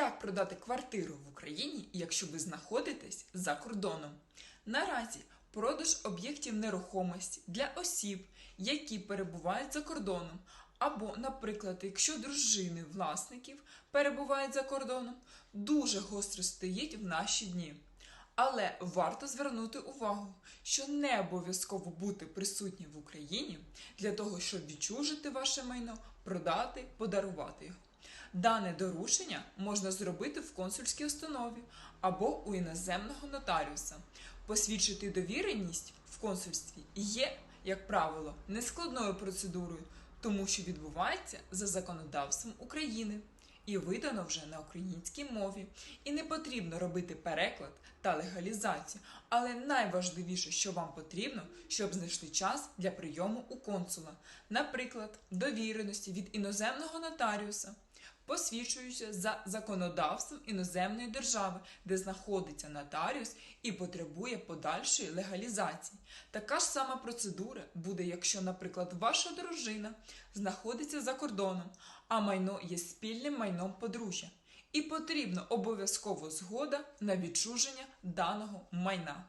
Як продати квартиру в Україні, якщо ви знаходитесь за кордоном? Наразі продаж об'єктів нерухомості для осіб, які перебувають за кордоном, або, наприклад, якщо дружини власників перебувають за кордоном, дуже гостро стоїть в наші дні. Але варто звернути увагу, що не обов'язково бути присутнім в Україні для того, щоб відчужити ваше майно, продати, подарувати його. Дане доручення можна зробити в консульській установі або у іноземного нотаріуса. Посвідчити довіреність в консульстві є, як правило, нескладною процедурою, тому що відбувається за законодавством України і видано вже на українській мові. І не потрібно робити переклад та легалізацію. Але найважливіше, що вам потрібно, щоб знайшли час для прийому у консула, наприклад, довіреності від іноземного нотаріуса, посвідчуючи за законодавством іноземної держави, де знаходиться нотаріус і потребує подальшої легалізації. Така ж сама процедура буде, якщо, наприклад, ваша дружина знаходиться за кордоном, а майно є спільним майном подружжя, і потрібна обов'язково згода на відчуження даного майна.